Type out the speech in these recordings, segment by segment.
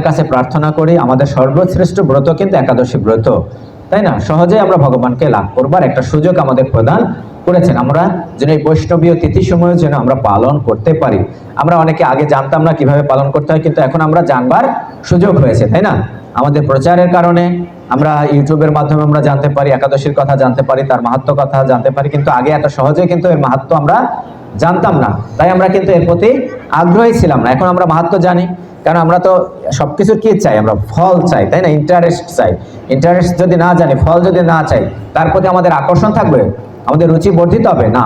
কাছে প্রার্থনা করি, আমাদের সর্বশ্রেষ্ঠ ব্রত কিন্তু একাদশী ব্রত। তাই না? সহজেই আমরা ভগবানকে লাভ করবার একটা সুযোগ আমাদের প্রদান করেছেন। আমরা যেন এই বৈষ্ণবীয় তিথি সময় যেন আমরা পালন করতে পারি। আমরা অনেকে আগে জানতাম না কীভাবে পালন করতে হয়, কিন্তু এখন আমরা জানবার সুযোগ হয়েছে, তাই না? আমাদের প্রচারের কারণে আমরা ইউটিউবের মাধ্যমে আমরা জানতে পারি, একাদশীর কথা জানতে পারি, তার মাহাত্ম কথা জানতে পারি, কিন্তু আগে এত সহজে কিন্তু এর মাহাত্ম আমরা জানতাম না। তাই আমরা কিন্তু এর প্রতি আগ্রহী ছিলাম না। এখন আমরা মাহাত্ম জানি। কারণ আমরা তো সবকিছু কি চাই? আমরা ফল চাই, তাই না? ইন্টারেস্ট চাই। ইন্টারেস্ট যদি না জানি, ফল যদি না চাই, তার প্রতি আমাদের আকর্ষণ থাকবে? আমাদের রুচি বর্ধিত হবে? না।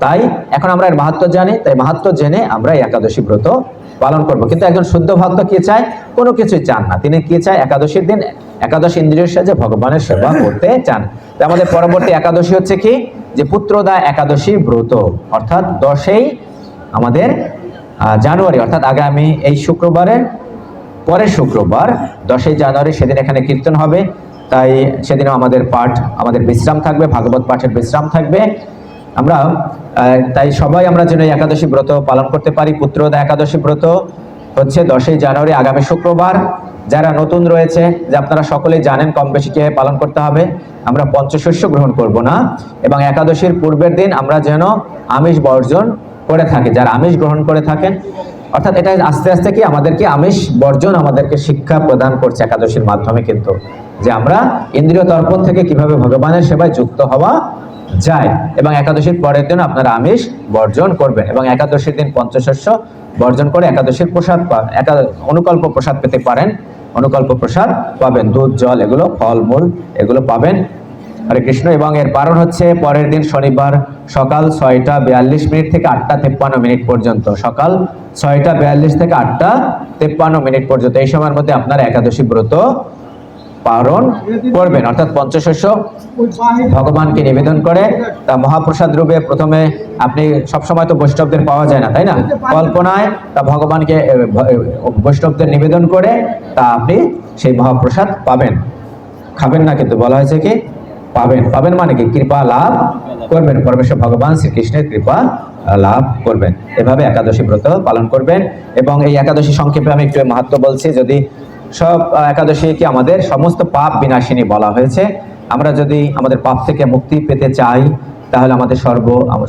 তাই এখন আমরা এর মাহাত্ম জানি, তাই মাহাত্ম জেনে আমরা একাদশী ব্রত পালন করব। কিন্তু একজন শুদ্ধ ভক্ত কি চায়? কোনো কিছুই চান না। তিনি কি চায়? একাদশীর দিন একাদশী ইন্দ্রিয়ের সাহায্যে ভগবানের সেবা করতে চান। তাই আমাদের পরবর্তী একাদশী হচ্ছে কি? যে পুত্রদা একাদশী ব্রত। অর্থাৎ দশেই আমাদের জানুয়ারি, অর্থাৎ আগামী এই শুক্রবারের পরের শুক্রবার, দশই জানুয়ারি সেদিন এখানে কীর্তন হবে। তাই সেদিনও আমাদের পাঠ, আমাদের বিশ্রাম থাকবে, ভাগবত পাঠের বিশ্রাম থাকবে। আমরা তাই সবাই আমরা যেন একাদশী ব্রত পালন করতে পারি, পুত্রদা একাদশী ব্রত হচ্ছে দশই জানুয়ারি, আগামী শুক্রবার। যারা নতুন রয়েছে, যে আপনারা সকলেই জানেন কম বেশি কীভাবে পালন করতে হবে, আমরা পঞ্চশস্য গ্রহণ করব না। এবং একাদশীর পূর্বের দিন আমরা যেন আমিষ বর্জন করে থাকে, যারা আমিষ গ্রহণ করে থাকেন। অর্থাৎ এটা আস্তে আস্তে কি আমাদেরকে আমিষ বর্জন, আমাদেরকে শিক্ষা প্রদান করছে একাদশীর মাধ্যমে কিন্তু। যে আমরা ইন্দ্রিয় তর্পণ থেকে কীভাবে ভগবানের সেবায় যুক্ত হওয়া যায়, এবং একাদশীর পরের দিন আপনারা আমিষ বর্জন করবেন, এবং একাদশীর দিন পঞ্চশস্য বর্জন করে একাদশীর প্রসাদ অনুকল্প প্রসাদ পেতে পারেন, অনুকল্প প্রসাদ পাবেন, দুধ, জল, এগুলো ফল, মূল, এগুলো পাবেন। হরে কৃষ্ণ, এবং এর কারণ হচ্ছে পরের দিন শনিবার সকাল ছয়টা বিয়াল্লিশ মিনিট থেকে আটটা তেপ্পান্ন মিনিট পর্যন্ত। সকাল ছয়টা বিয়াল্লিশ থেকে আটটা তেপ্পান্ন মিনিট পর্যন্ত। এই সময়ের মধ্যে আপনারা একাদশী ব্রত পালন করবেন। অর্থাৎ পঞ্চশস্য ভগবানকে নিবেদন করে, তা মহাপ্রসাদ রূপে প্রথমে আপনি সবসময় তো বৈষ্ণবদের পাওয়া যায় না, তাই না? কল্পনায় তা ভগবানকে বৈষ্ণবদের নিবেদন করে, তা আপনি সেই মহাপ্রসাদ পাবেন। খাবেন না কিন্তু, বলা হয়েছে কি? পাবেন পাবেন মানে কি? কৃপা লাভ করবেন। পরমেশ্বর ভগবান শ্রীকৃষ্ণের কৃপা লাভ করবেন। এভাবে একাদশী ব্রত পালন করবেন এবং এই একাদশী সংক্ষেপে আমি একটু মাহাত্ম বলছি, যদি সব একাদশী কি আমাদের সমস্ত পাপ বিনাশিনী বলা হয়েছে, আমরা যদি আমাদের পাপ থেকে মুক্তি পেতে চাই, তাহলে আমাদের সর্ব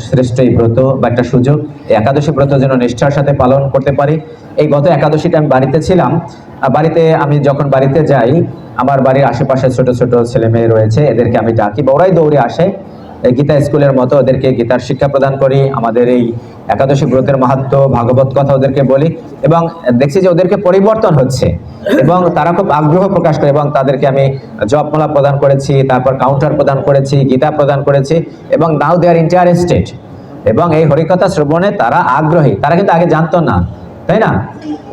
শ্রেষ্ঠ এই ব্রত বা একটা সুযোগ একাদশী ব্রত যেন নিষ্ঠার সাথে পালন করতে পারি। এই গত একাদশীটা আমি বাড়িতে ছিলাম বাড়িতে আমি যখন বাড়িতে যাই, আমার বাড়ির আশেপাশে ছোট ছোট ছেলে মেয়ে রয়েছে, এদেরকে আমি ডাকি বা ওরাই দৌড়ে আসে। গীতা স্কুলের মতো ওদেরকে গীতার শিক্ষা প্রদান করি, আমাদের এই একাদশী ব্রতের মাহাত্ম, ভাগবত কথা ওদেরকে বলি এবং দেখছি যে ওদেরকে পরিবর্তন হচ্ছে এবং তারা খুব আগ্রহ প্রকাশ করে এবং তাদেরকে আমি জপমালা প্রদান করেছি, তারপর কাউন্টার প্রদান করেছি, গীতা প্রদান করেছি এবং নাও দে আর ইন্টারেস্টেড এবং এই হরিকথা শ্রবণে তারা আগ্রহী। তারা কিন্তু আগে জানতো না তাই না?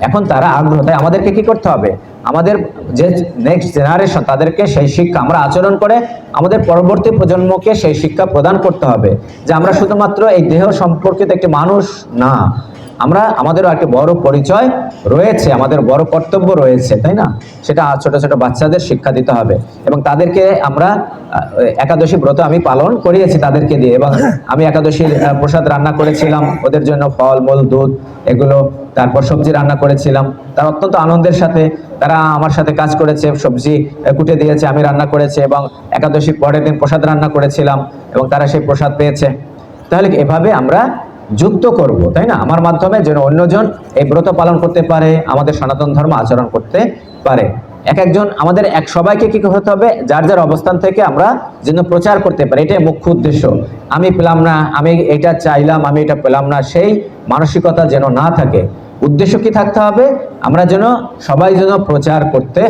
এখন তারা আগ্রহ, তাই আমাদেরকে কি করতে হবে? আমাদের যে নেক্সট জেনারেশন তাদেরকে সেই শিক্ষা আমরা আচরণ করে আমাদের পরবর্তী প্রজন্মকে সেই শিক্ষা প্রদান করতে হবে। যে আমরা শুধুমাত্র এই দেহ সম্পর্কিত একটি মানুষ না আমরা, আমাদেরও একটা বড় পরিচয় রয়েছে, আমাদের বড় কর্তব্য রয়েছে, তাই না? সেটা ছোট ছোট বাচ্চাদের শিক্ষা দিতে হবে। এবং তাদেরকে আমরা একাদশী ব্রত আমি পালন করিয়েছি তাদেরকে দিয়ে। এবং আমি একাদশীর প্রসাদ রান্না করেছিলাম, ওদের জন্য ফল, মূল, দুধ, এগুলো, তারপর সবজি রান্না করেছিলাম। তারা অত্যন্ত আনন্দের সাথে, তারা আমার সাথে কাজ করেছে, সবজি কুটে দিয়েছে, আমি রান্না করেছি এবং একাদশীর পরের দিন প্রসাদ রান্না করেছিলাম এবং তারা সেই প্রসাদ পেয়েছে। তাহলে এভাবে আমরা যুক্ত করব, তাই না? আমার মাধ্যমে যেন অন্যজন এই ব্রত পালন করতে পারে, আমাদের সনাতন ধর্ম আচরণ করতে পারে। এক একজন, আমাদের এক সবাইকে কি হতে হবে? যার যার অবস্থান থেকে আমরা যেন প্রচার করতে পারি, এটাই মুখ্য উদ্দেশ্য। আমি পেলাম না, আমি এটা চাইলাম, আমি এটা পেলাম না, সেই মানসিকতা যেন না থাকে। উদ্দেশ্য কি থাকতে হবে? আমরা যেন সবাই যেন প্রচার করতে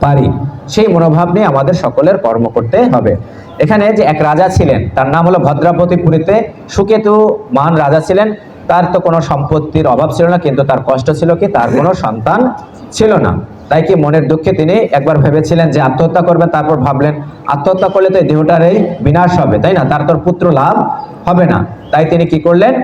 পারি। সেই মনোভাব নিয়ে আমাদের সকলের কর্ম করতে হবে। এখানে যে এক রাজা ছিলেন, তার নাম হলো ভদ্রাপতিপুরীতে সুকেতু মহান রাজা ছিলেন। তার তো কোনো সম্পত্তির অভাব ছিল না, কিন্তু তার কষ্ট ছিল কি? তার কোনো সন্তান ছিল না। তাই কি মনের দুঃখে তিনি একবার ভেবেছিলেন যে আত্মহত্যা করবেন, তারপর ভাবলেন, আত্মহত্যা করলে তো এই দেহটার এই বিনাশ হবে, তাই না? তার তোর পুত্র লাভ হবে না। তাই তিনি কি করলেন?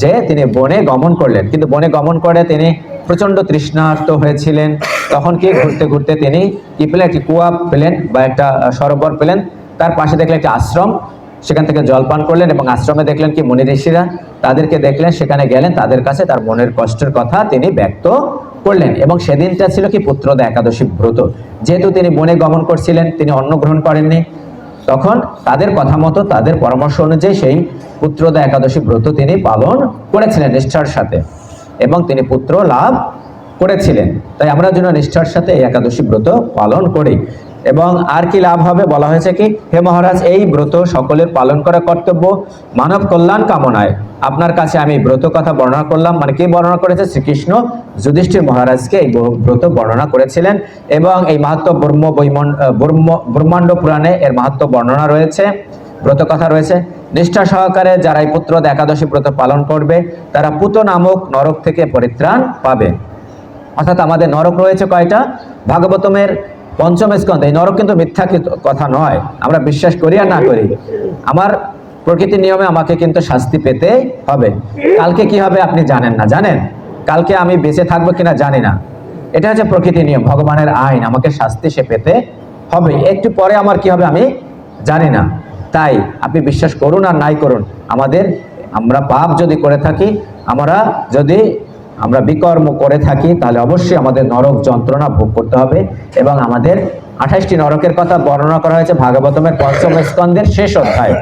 যে তিনি বনে গমন করলেন। কিন্তু বনে গমন করে তিনি প্রচণ্ড তৃষ্ণার্ত হয়েছিলেন। তখন কি ঘুরতে ঘুরতে তিনি কি পেলেন? একটি কুয়া পেলেন বা একটা সরোবর পেলেন। তার পাশে দেখলেন একটি আশ্রম, সেখান থেকে জলপান করলেন এবং আশ্রমে দেখলেন কি মুনি ঋষিরা তাদেরকে দেখলেন, সেখানে গেলেন, তাদের কাছে তার মনের কষ্টের কথা তিনি ব্যক্ত করলেন এবং সেদিনটা ছিল কি পুত্রদা একাদশী ব্রত। যেহেতু তিনি বনে গমন করছিলেন, তিনি অন্ন গ্রহণ করেননি, তখন তাদের কথা মতো, তাদের পরামর্শ অনুযায়ী সেই পুত্রদা একাদশী ব্রত তিনি পালন করেছিলেন নিষ্ঠার সাথে এবং তিনি পুত্র লাভ করেছিলেন। তাই আমরা যেন নিষ্ঠার সাথে এই একাদশী ব্রত পালন করি। এবং আর কি লাভ হবে? বলা হয়েছে কি, হে মহারাজ, এই ব্রত সকলের পালন করা কর্তব্য। মানব কল্যাণ কামনায় আপনার কাছে আমি ব্রত কথা বর্ণনা করলাম। মানে কি বর্ণনা করেছে? শ্রীকৃষ্ণ যুধিষ্ঠির মহারাজকে এই ব্রত বর্ণনা করেছিলেন এবং এই মাহাত্ম ব্রহ্ম ব্রহ্ম, ব্রহ্মাণ্ড পুরাণে এর মাহাত্ম বর্ণনা রয়েছে। ব্রত কথা রয়েছে। নিষ্ঠা সহকারে যারা এই পুত্র একাদশী ব্রত পালন করবে, তারা পুত নামক নরক থেকে পরিত্রাণ পাবে। অর্থাৎ আমাদের নরক রয়েছে কয়টা? ভাগবতমের পঞ্চম স্কন্ধ, এই নরক কিন্তু মিথ্যা কথা নয়, আমরা বিশ্বাস করি আর না করি। আমার প্রকৃতি নিয়মে আমাকে কিন্তু শাস্তি পেতে হবে। কালকে কি হবে আপনি জানেন না, জানেন? কালকে আমি বেঁচে থাকব কিনা জানি না। এটা হচ্ছে প্রকৃতি নিয়ম, ভগবানের আইন, আমাকে শাস্তি সে পেতে হবে। একটু পরে আমার কি হবে আমি জানি না। তাই আপনি বিশ্বাস করুন আর নাই করুন। আমাদের, আমরা পাপ যদি করে থাকি, আমরা যদি আমরা বিকর্ম করে থাকি, তাহলে অবশ্যই আমাদের নরক যন্ত্রণা ভোগ করতে হবে এবং আমাদের আঠাশটি নরকের কথা বর্ণনা করা হয়েছে ভাগবতমের পঞ্চম স্কন্ধের শেষ অধ্যায়।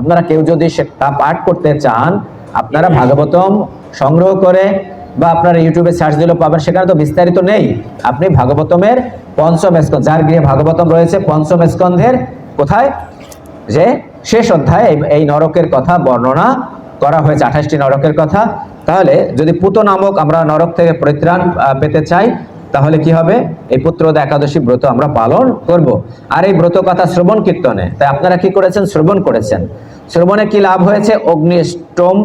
আপনারা কেউ যদি তা পাঠ করতে চান, আপনারা ভাগবতম সংগ্রহ করে বা আপনারা ইউটিউবে সার্চ দিলেও পাবেন, সেখানে তো বিস্তারিত নেই। আপনি ভাগবতমের পঞ্চম স্কন্ধ, যার গৃহে ভাগবতম রয়েছে, পঞ্চম স্কন্ধের কোথায়? যে শেষ অধ্যায়ে এই নরকের কথা বর্ণনা করা হয়েছে, আঠাশটি নরকের কথা। তাহলে যদি পুত নামক আমরা নরক থেকে পরিত্রাণ পেতে চাই, তাহলে কি হবে? এই পুত্রদ একাদশী ব্রত আমরা পালন করব। আর এই ব্রত কথা শ্রবণ কীর্তনে, তাই আপনারা কি করেছেন? শ্রবণ করেছেন। শ্রবণে কি লাভ হয়েছে? অগ্নিষ্টম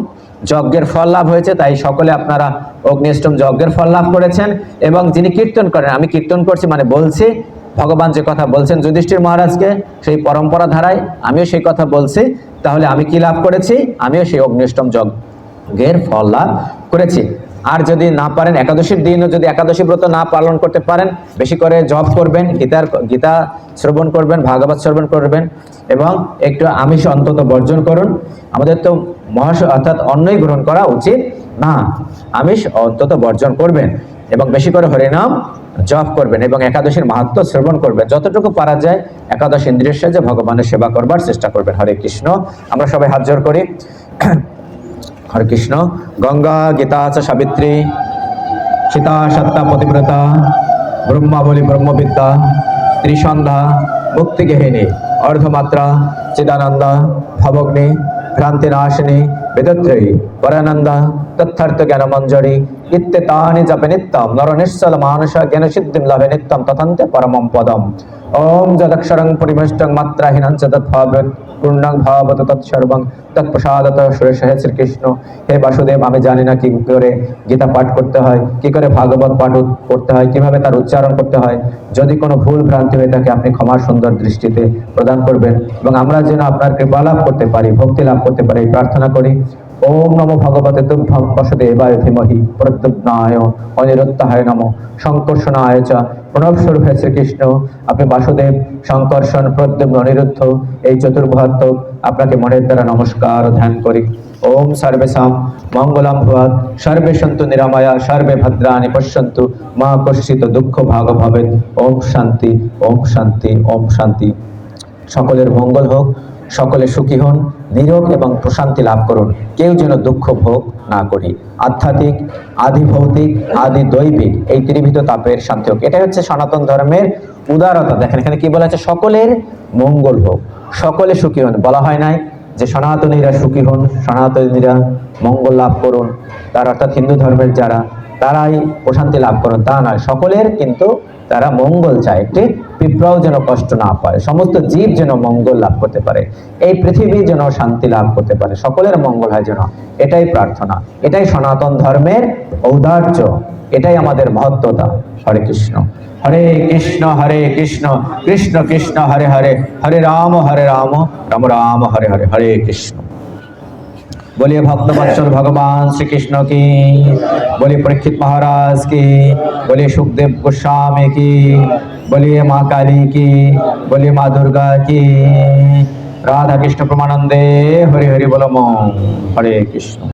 যজ্ঞের ফল লাভ হয়েছে, তাই সকলে আপনারা অগ্নিষ্টম যজ্ঞের ফল লাভ করেছেন। এবং যিনি কীর্তন করেন, আমি কীর্তন করছি মানে বলছি, ভগবান যে কথা বলছেন যুধিষ্ঠির মহারাজকে, সেই পরম্পরা ধারায় আমিও সেই কথা বলছি, তাহলে আমি কি লাভ করেছি? আমিও সেই অগ্নিষ্টম ফল লাভ করেছি। আর যদি না পারেন, একাদশীর দিনও যদি একাদশী ব্রত না পালন করতে পারেন, বেশি করে জপ করবেন, গীতার গীতা শ্রবণ করবেন, ভাগবত শ্রবণ করবেন এবং একটু আমিষ অন্তত বর্জন করুন। আমাদের তো মহাশ অর্থাৎ অন্নই গ্রহণ করা উচিত না, আমিষ অন্তত বর্জন করবেন এবং বেশি করে হরিনাম জপ করবেন এবং একাদশীর মাহাত্ম শ্রবণ করবেন। যতটুকু পারা যায়, একাদশ ইন্দ্রিয়ের সাহায্যে ভগবানের সেবা করবার চেষ্টা করবেন। হরে কৃষ্ণ। আমরা সবাই হাত জোর করি। হরে কৃষ্ণ। গঙ্গা, গীতা সাবিত্রী। সীতা, সত্তা, পতিব্রতা। ব্রহ্মাবলী ব্রহ্মবিদ্যা। ত্রিসন্ধ্যা মুক্তিগেহিনী অর্ধমাত্রা, চিদানন্দা, ভবগ্নি ভ্রান্তিনাশিনী বেদত্রয়ী, পরানন্দা, তথার্থ জ্ঞানমঞ্জরি ভাবত তৎসর্বং তৎপ্রসাদত সুরেশ শ্রীকৃষ্ণ। হে বাসুদেব, আমি জানি না কি করে গীতা পাঠ করতে হয়, কি করে ভাগবত পাঠ করতে হয়, কীভাবে তার উচ্চারণ করতে হয়। যদি কোনো ভুল ভ্রান্তি হয়ে থাকে, আপনি ক্ষমা সুন্দর দৃষ্টিতে প্রদান করবেন। এবং আমরা যেন আপনার কৃপা লাভ করতে পারি, ভক্তি লাভ করতে পারি প্রার্থনা করি। ওম নমো ভগবতে দুগ্ধম বসুদেবায় ধীমহি প্রদ্যুগ্নায় অনিরুত্তাহায় নম। সংকর্ষণায় চ প্রণব স্বরূপ শ্রীকৃষ্ণ। আপনি বাসুদেব, সংকর্ষণ প্রদ্যুগ্ন অনিরুদ্ধ, এই চতুর্ভাত্মক আপনাকে মনের দ্বারা নমস্কার ধ্যান করি। ওম সর্বেশাম মঙ্গলাম ভুয়াত সর্বে সন্তু নিরাময়া, সর্বে ভদ্রাণি পশ্যন্তু। মা কর্ষিত দুঃখ ভাগ ভবেন ওম শান্তি ওম শান্তি ওম শান্তি। সকলের মঙ্গল হোক। সকলে সুখী হন নিরোগ এবং প্রশান্তি লাভ করুন। কেউ যেন দুঃখ ভোগ না করি। আধ্যাত্মিক আদি ভৌতিক আদি দৈবিক এই ত্রিভিত তাপের শান্তি হোক। এটাই হচ্ছে সনাতন ধর্মের উদারতা। দেখেন, এখানে কি বলা আছে সকলের মঙ্গল হোক। সকলে সুখী হন। বলা হয় নাই যে সনাতনীরা সুখী হন, সনাতনীরা মঙ্গল লাভ করুন। তার অর্থাৎ হিন্দু ধর্মের যারা তারাই প্রশান্তি লাভ করুন। তা নয়, সকলের কিন্তু তারা মঙ্গল চায়। একটি পিঁপড়াও যেন কষ্ট না পায়, সমস্ত জীব যেন মঙ্গল লাভ করতে পারে, এই পৃথিবী যেন শান্তি লাভ করতে পারে, সকলের মঙ্গল হয় যেন। এটাই প্রার্থনা, এটাই সনাতন ধর্মের ঔদার্য, এটাই আমাদের মহত্বতা। হরে কৃষ্ণ হরে কৃষ্ণ হরে কৃষ্ণ কৃষ্ণ কৃষ্ণ, হরে হরে হরে রাম হরে রাম রাম রাম, হরে হরে হরে কৃষ্ণ। বলি ভক্তবৎসর ভগবান শ্রীকৃষ্ণ কি বলি পরীক্ষিত মহারাজ কি বলি সুখদেব গোস্বামী কি বলি মা কালী কি বলি মা দুর্গা কি রাধা কৃষ্ণ প্রমানন্দে হরে হরে বলম। হরে কৃষ্ণ।